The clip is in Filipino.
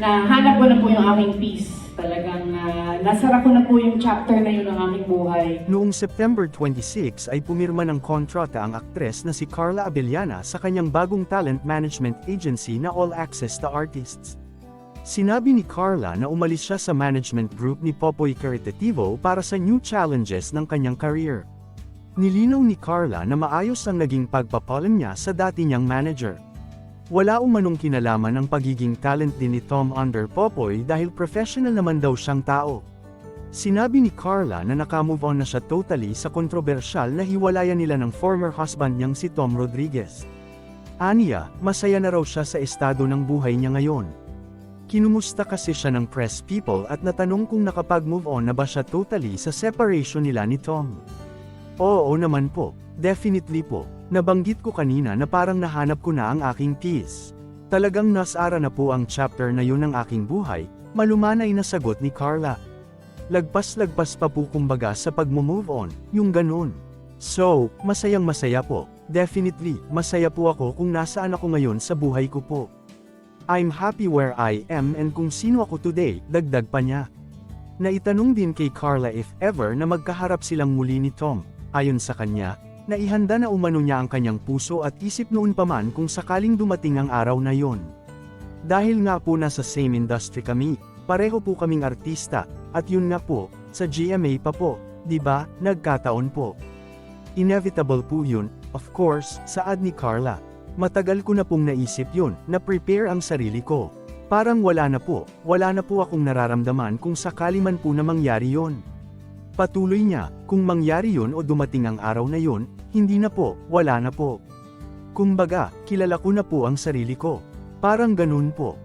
Nahanap ko na po yung aking peace. Talagang ah, nasara ko na po yung chapter na yun ng aking buhay. Noong September 26 ay pumirma ng kontrata ang aktres na si Carla Abellana sa kanyang bagong talent management agency na All Access to Artists. Sinabi ni Carla na umalis siya sa management group ni Popoy Caritativo para sa new challenges ng kanyang career. Nilinaw ni Carla na maayos ang naging pagpapalam niya sa dati niyang manager. Wala umanong kinalaman ang pagiging talent din ni Tom under Popoy dahil professional naman daw siyang tao. Sinabi ni Carla na nakamove on na siya totally sa kontrobersyal na hiwalayan nila ng former husband niyang si Tom Rodriguez. Aniya, masaya na raw siya sa estado ng buhay niya ngayon. Kinumusta kasi siya ng press people at natanong kung nakapag-move on na ba siya totally sa separation nila ni Tom. Oo naman po, definitely po. Nabanggit ko kanina na parang nahanap ko na ang aking peace. Talagang nasara na po ang chapter na yun ng aking buhay, malumanay na sagot ni Carla. Lagpas-lagpas pa po kumbaga sa pag-move on, yung ganun. So, masayang masaya po. Definitely, masaya po ako kung nasaan ako ngayon sa buhay ko po. I'm happy where I am and kung sino ako today, dagdag pa niya. Naitanong din kay Carla if ever na magkaharap silang muli ni Tom. Ayon sa kanya, naihanda na umano niya ang kanyang puso at isip noon pa man kung sakaling dumating ang araw na yon. Dahil nga po nasa same industry kami, pareho po kaming artista, at yun nga po, sa GMA pa po, di ba, nagkataon po. Inevitable po yun, of course, saad ni Carla. Matagal ko na pong naisip yun, na prepare ang sarili ko. Parang wala na po, wala na po akong nararamdaman kung sakali man po na mangyari yon. Patuloy niya, kung mangyari yun o dumating ang araw na yun, hindi na po, wala na po. Kumbaga, kilala ko na po ang sarili ko. Parang ganun po.